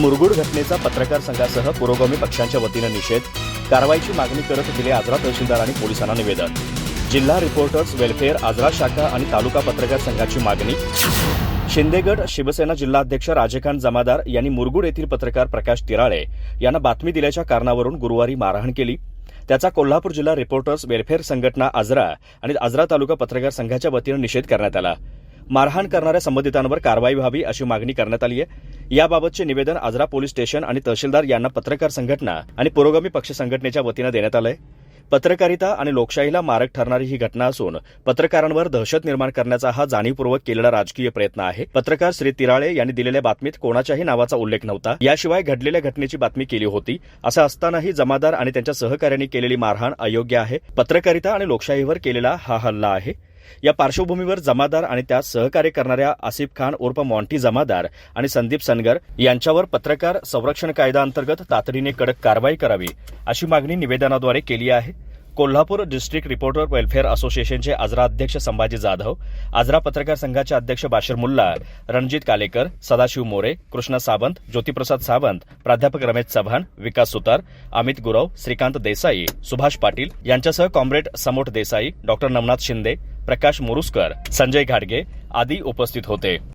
मुरगुड घटनेचा पत्रकार संघासह पुरोगामी पक्षांच्या वतीनं निषेध कारवाईची मागणी करत दिले आजरा तहसीलदार आणि पोलिसांना निवेदन. जिल्हा रिपोर्टर्स वेलफेअर आजरा शाखा आणि तालुका पत्रकार संघाची मागणी. शिंदेगड शिवसेना जिल्हाध्यक्ष राजकांत जमादार यांनी मुरगुड येथील पत्रकार प्रकाश तिराळे यांना बातमी दिल्याच्या कारणावरून गुरुवारी मारहाण केली. त्याचा कोल्हापूर जिल्हा रिपोर्टर्स वेलफेअर संघटना आजरा आणि आजरा तालुका पत्रकार संघाच्या वतीनं निषेध करण्यात आला. मारहाण करणाऱ्या संबंधितांवर कारवाई व्हावी अशी मागणी करण्यात आली आहे. याबाबतचे निवेदन आजरा पोलीस स्टेशन आणि तहसीलदार यांना पत्रकार संघटना आणि पुरोगामी पक्ष संघटनेच्या वतीनं देण्यात आलंय. पत्रकारिता आणि लोकशाहीला मारक ठरणारी ही घटना असून पत्रकारांवर दहशत निर्माण करण्याचा हा जाणीवपूर्वक केलेला राजकीय प्रयत्न आहे. पत्रकार श्री तिराळे यांनी दिलेल्या बातमीत कोणाच्याही नावाचा उल्लेख नव्हता. याशिवाय घडलेल्या घटनेची बातमी केली होती. असं असतानाही जमादार आणि त्यांच्या सहकाऱ्यांनी केलेली मारहाण अयोग्य आहे. पत्रकारिता आणि लोकशाहीवर केलेला हा हल्ला आहे. या पार्श्वभूमीवर जमादार आणि त्यास सहकार्य करणाऱ्या आसिफ खान उर्फ मॉन्टी जमादार आणि संदीप सनगर यांच्यावर पत्रकार संरक्षण कायद्याअंतर्गत तातडीने कडक कारवाई करावी अशी मागणी निवेदनाद्वारे केली आहे. कोल्हापूर डिस्ट्रिक्ट रिपोर्टर वेलफेअर असोसिएशनचे आजरा अध्यक्ष संभाजी जाधव आजरा पत्रकार संघाचे अध्यक्ष बाशीर मुल्ला रणजित कालेकर सदाशिव मोरे कृष्णा सावंत ज्योतिप्रसाद सावंत प्राध्यापक रमेश चव्हाण विकास सुतार अमित गुरव श्रीकांत देसाई सुभाष पाटील यांच्यासह कॉम्रेड समोट देसाई डॉक्टर नवनाथ शिंदे प्रकाश मुरुसकर संजय घाडगे आदी उपस्थित होते.